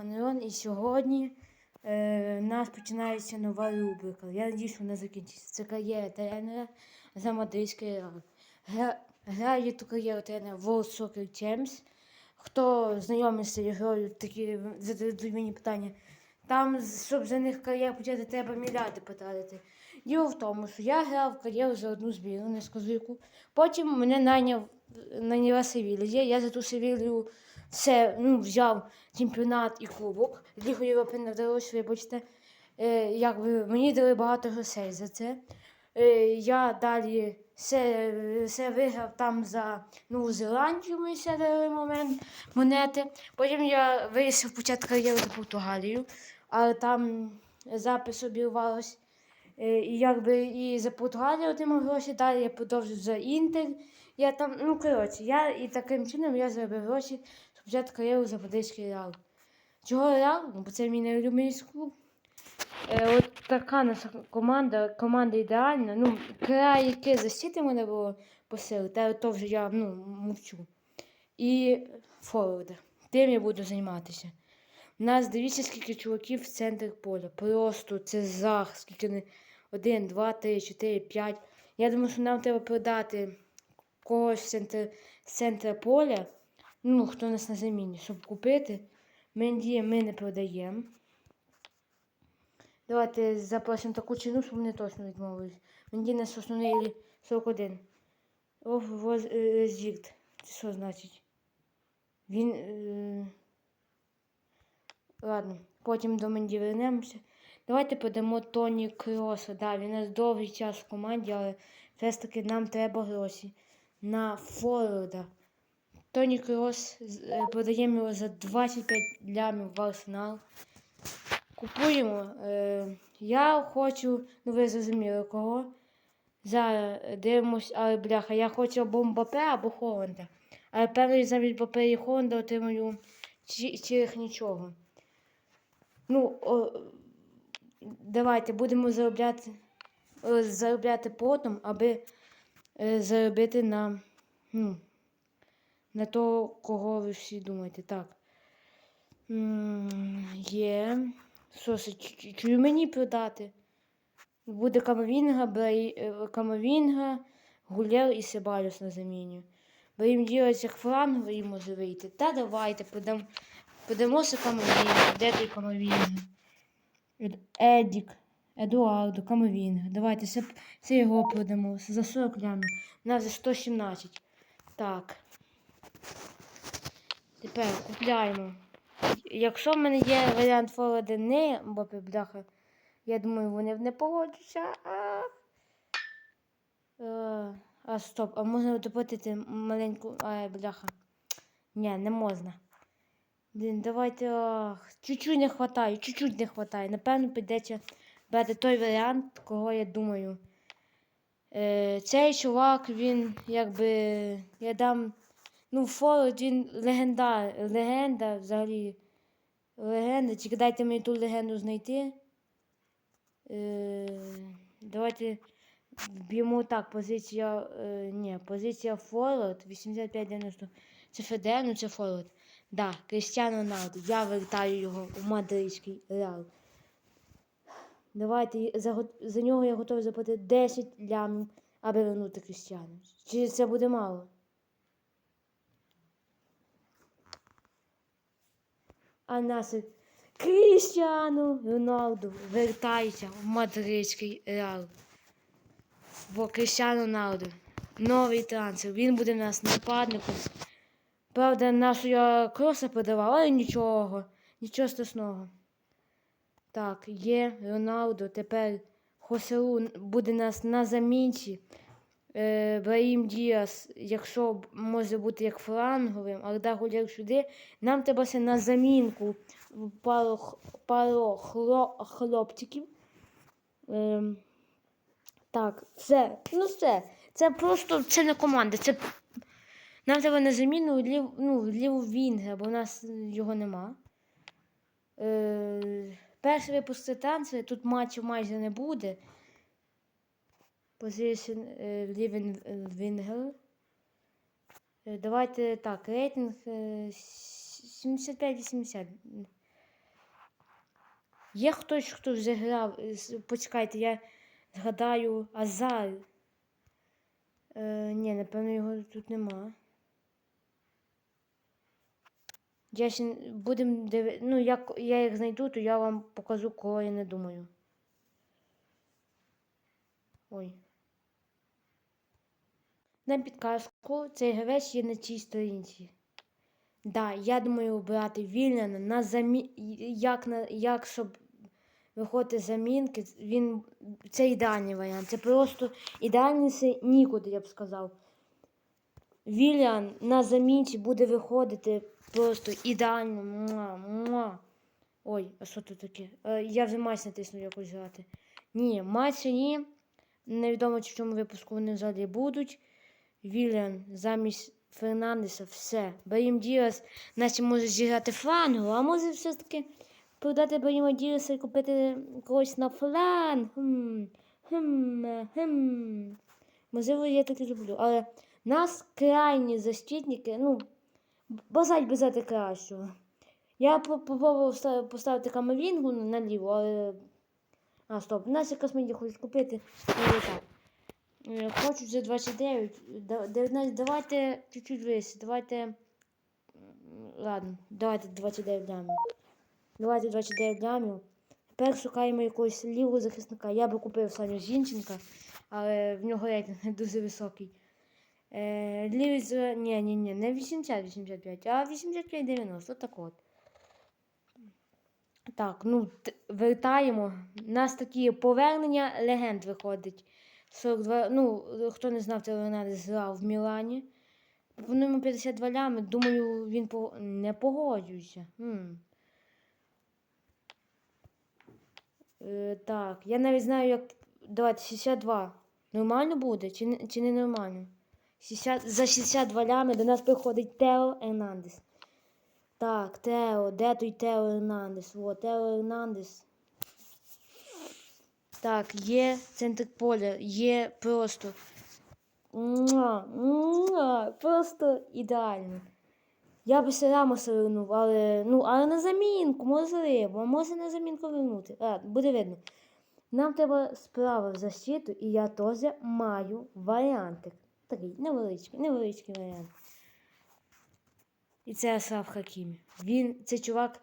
Фанерон і сьогодні е, у нас починається нова рубрика. Я надіюсь, вона закінчиться. Це кар'єра тренера за мадридський реал. Гра, грає ту кар'єру тренера World Soccer Champs. Хто знайомий з цією грою, такі задають мені питання. Там, щоб за них кар'єру почати, треба мільярди потратити. Діло в тому, що я грав кар'єру за одну збірну, не скажу яку. Потім мене найняв, найняла Севілія. Я за ту Севілію все, ну, взяв чемпіонат і кубок. Лігу Європи не вдалося, вибачте. Е, якби, мені дали багато грошей за це. Е, я далі все, все виграв там за Нову Зеландію, ми ще дали момент монети. Потім я вирішив почати кар'єру за Португалію, але там запис обірвалось. Е, І якби і за Португалію отримав гроші, далі я продовжив за Інтер. Я там, ну коротше, я і таким чином я заробив гроші, почати кар'єру за Реал. Чого Реал? Ну, бо це мій найулюбленіший клуб. Е, от така наша команда, команда ідеальна. Ну, край, яке защити мене було посилити, але то вже я ну, мовчу. І форварда. Тим я буду займатися. У нас дивіться, скільки чуваків в центр поля. Просто це зах, скільки не. Один, два, три, чотири, п'ять. Я думаю, що нам треба продати когось з центра поля. Ну, хто нас на заміні, щоб купити. Менді ми не продаємо. Давайте запросимо таку ціну, щоб вони точно відмовились. Менді нас основний 41. Ох, Зігт. Це що значить? Він. Е... Ладно, потім до Менді вернемося. Давайте подамо Тоні Кроса. Да, він у нас довгий час в команді, але все ж таки нам треба гроші на Форварда. Тоні Крос е, продаємо його за 25 лямів в арсенал. Купуємо. Е, я хочу, ну ви зрозуміли кого. Зараз дивимось, але бляха, я хочу або Мбапе, або Холланда. Але певно замість Мбапе і Холланда отримаю чи нічого. Ну, о, давайте будемо заробляти е, заробляти потом, аби заробити на ну, на того, кого ви всі думаєте. Так. Є. Це, чую мені продати? Буде Камовінга, Брай... е, Камовінга, Гулєр і Себалюс на заміні. Бо їм ділиться як фланговий може вийти. Та давайте, подам... подамося Камовінга. Де той Камовінга? Едік, Едуардо, Камовінга. Давайте, це, його продамо. За 40 лямів. На за 117. Так. Тепер купляємо. Якщо в мене є варіант не Мбапе, бляха, я думаю, вони не погодяться. А, Е, а стоп, а можна доплатити маленьку. А, бляха. Ні, не можна. Блін, давайте. Чуть-чуть не вистачає, чуть-чуть не вистачає. Напевно, прийдеться брати той варіант, кого я думаю. Е, цей чувак, він якби. Я дам. Ну, Форвард, він легенда, легенда взагалі. Легенда. Тільки дайте мені ту легенду знайти. Е, давайте вб'ємо так. Позиція. Е, ні, позиція Форвард 85-90. Це Федер, ну це Форвард. Да, Крістіано Роналду. Я вертаю його у мадридський реал. Давайте за, за нього я готовий заплатити 10 лямів, аби вернути Крістіану. Чи це буде мало? А насип Крістіану Роналду вертається в мадридський реал. Бо Крістіану Роналду. Новий трансфер. Він буде в нас нападником. Правда, нашу я кроса подавав, але нічого. Нічого страшного. Так, є Роналду. Тепер Хоселу буде нас на замінці. Е, Браїм Діас, якщо може бути як фланговим, Арда Гуляр сюди, нам треба ще на замінку пару, пару хло, хлопчиків. Ем, так, все. Ну все. Це просто це не команда. Це нам треба на заміну лів, ну, ліву Вінга, бо у нас його нема. Е, перший випуск це танці, тут матчів майже не буде. Position е, Living Winger. Е, Давайте так, рейтинг е, 75-80. Є хтось, хто вже грав. е, Почекайте, я згадаю Азар. Е, ні, напевно, його тут нема. Я ще будемо диви... Ну, як я їх знайду, то я вам покажу, кого я не думаю. Ой. На підказку, цей гравець є на цій сторінці. Да, я думаю обирати Вільяна на замі... як, на... як щоб виходити з замінки. Він... Це ідеальний варіант. Це просто ідеальний нікуди, я б сказав. Вільян на замінці буде виходити просто ідеально. Муа, муа. Ой, а що тут таке? Е, я вже матч натиснув якось грати. Ні, матчі ні. Невідомо чи в чому випуску вони взагалі будуть. Вільян замість Фернандеса все. Браїм Діас, наче може зіграти флангу, а може все-таки продати Браїма Діаса і купити когось на фланг. Хм, хм, хм. Можливо, я таке зроблю. Але нас крайні защитники, ну, бажать взяти кращого. Я попробував поставити камерінгу наліво, але. А, стоп, нас якраз мені хочуть купити. Ну, і так. Е, Хочу за 29. 19. Давайте чуть-чуть вище. Давайте. Ладно, давайте 29 лямів. Давайте 29 лямів. Тепер шукаємо якогось лівого захисника. Я би купив Саню Зінченка, але в нього рейтинг дуже високий. Е, лівий з... Ні, ні, ні, не 80-85, а 85-90. Так от. Так, ну, вертаємо. У нас такі повернення легенд виходить. 42, ну, хто не знав, це Леонардо грав в Мілані. Пропонуємо 52 лями. Думаю, він по... не погоджується. Хм. Е, так, я навіть знаю, як. Давайте 62. Нормально буде чи чи не нормально? 60, за 62 лями до нас приходить Тео Ернандес. Так, Тео, де той Тео Ернандес? О, Тео Ернандес. Так, є центр поля, є просто. Просто ідеально. Я би все Рамоса вернув, але, ну, але на замінку, можливо, може на замінку вернути. А, буде видно. Нам треба справа в защиту, і я теж маю варіантик. Такий невеличкий, невеличкий варіант. І це Асраф Хакімі. Він, це чувак.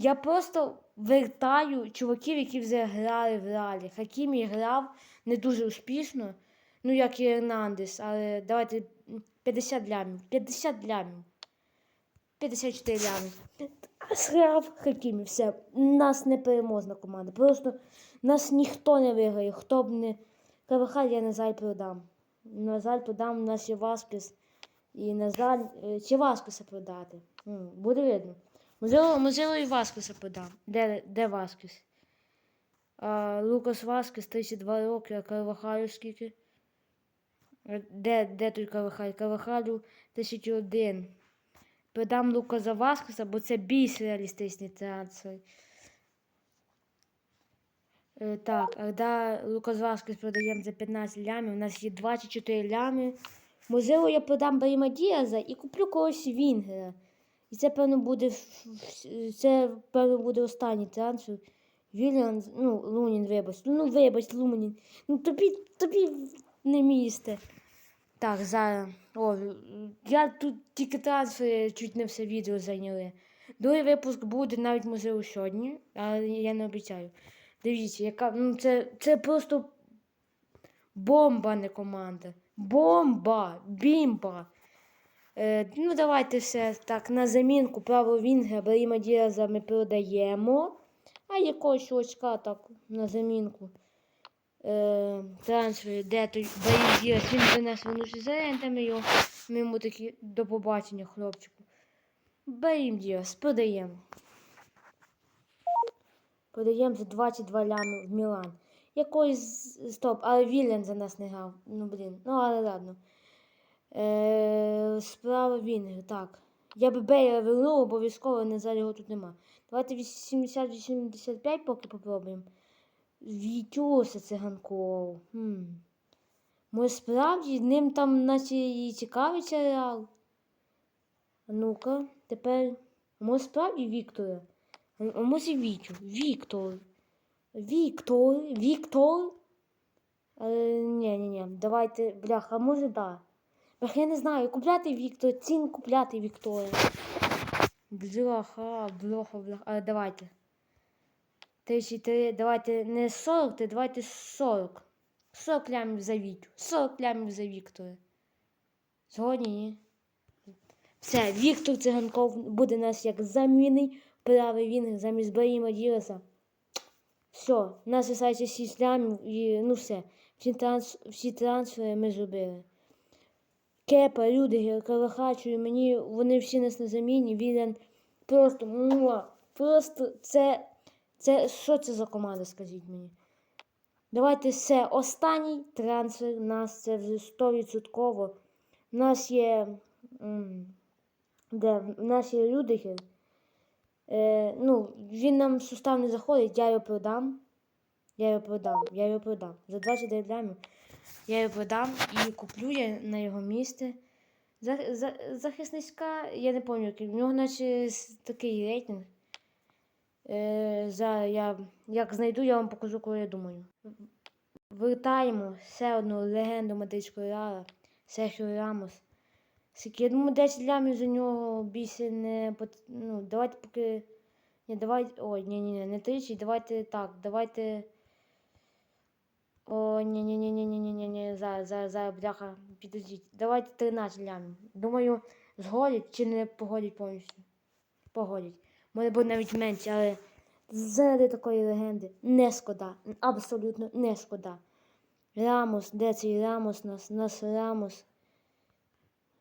Я просто вертаю чуваків, які вже грали в реалі. Хакімі грав не дуже успішно, ну як і Ернандес, але давайте 50 лямів. 50 лямів. 54 лями. Асраф Хакімі, все. Нас непереможна команда. Просто нас ніхто не виграє. Хто б не. Кавахаль я на жаль продам. На жаль, продам у нас є Васкес. І на жаль, е, чи Васкеса продати. Буде видно. Можливо, можливо і Васкеса продам. Де, де Васкес? А, Лукас Васкес 32 роки, а Карвахалю скільки? Де, де той Карвахаль? Карвахалю 1001. Продам Луказа Васкеса, бо це більш реалістичний трансфер. Е, Так, Арда Лукас Васкес продаємо за 15 лямів. У нас є 24 лями. Можливо, я продам Баріма Діаза і куплю когось Вінгера. І це, певно, буде це, певно, буде останній трансфер. Вільян, ну, Лунін, вибач. Ну, вибач, Лунін. Ну, тобі, тобі не місце. Так, зараз. О, я тут тільки трансфери чуть не все відео зайняли. Другий випуск буде навіть можливо сьогодні, але я не обіцяю. Дивіться, яка. Ну, це, це просто бомба, не команда. Бомба! Бімба! Е, ну, давайте все так, на замінку право Вінга, Бріма Діаза ми продаємо. А якогось чувачка так на замінку. Е, трансфер, де той Брім Діаз, він нас вернувся з рентами його. Ми йому такі до побачення, хлопчику. Брім Діаз, продаємо. Продаємо за 22 лями в Мілан. Якийсь стоп, але Віллян за нас не грав. Ну, блін. Ну, але ладно. Е, справа Вінгер, так. Я би Бейра вернув, обов'язково, не зараз його тут нема. Давайте 80-85 поки попробуємо. Вітюса циганков. Хм. Може справді ним там наче і цікавиться реал. Ну-ка, тепер. Може справді Віктора. А може Вітю? Віктор. Віктор. Віктор. Е, ні, ні, ні. Давайте, бляха, може да. Бляха, я не знаю, купляти Віктор, цін купляти Віктора. Бляха, бляха, бляха. А, давайте. Тисячі три, давайте не 40, ти давайте 40. 40 лямів за Вітю. 40 лямів за Віктора. Сьогодні ні. Все, Віктор Циганков буде нас як замінний правий він замість Браїма Ділеса. Все, у нас залишається 6 лямів і ну все. Всі трансфери ми зробили. Кепа, Рюдигер, Калахачу, мені вони всі нас на заміні. Вілен просто муа, просто це, це що це за команда, скажіть мені. Давайте все. Останній трансфер у нас це вже 100%. У нас є. Де? У нас є Рюдигер. Е, ну, він нам в сустав не заходить, я його продам. Я його продам, я його продам. За 29 лямів я його продам і куплю я на його місце. За, за, захисничка, я не пам'ятаю. В нього наче такий рейтинг. Е, за, я, як знайду, я вам покажу, коли я думаю. Вертаємо ще одну легенду медичного реала Серхіо Рамос. Скільки, я думаю, 10 лямів за нього більше не Ну, давайте поки. Ні, давайте. Ой, ні, ні, ні, не 30, давайте так, давайте. О, ні, ні, ні, ні, ні, ні, ні, ні, зараз, зараз, зараз, бляха, підождіть. Давайте 13 лямів. Думаю, згодять чи не погодять повністю. Погодять. Може бути навіть менше, але заради такої легенди не шкода. Абсолютно не шкода. Рамос, де цей Рамос нас? Нас Рамос.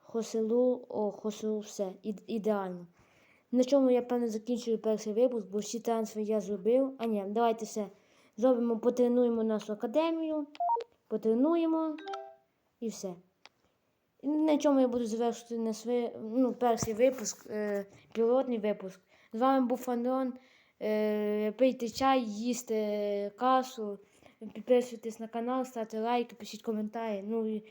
Хоселу, о, Хоселу, все, ід- ідеально. На чому я, певно, закінчую перший випуск, бо всі трансфери я зробив. А ні, давайте все. Зробимо, потренуємо нашу академію, потренуємо і все. На чому я буду завершити на свій, ну, перший випуск, е, пілотний випуск. З вами був Фандрон. Е, пийте чай, їсти кашу, підписуйтесь на канал, ставте лайки, пишіть коментарі. Ну і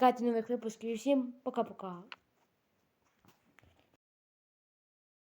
е, нових випусків. І всім пока-пока.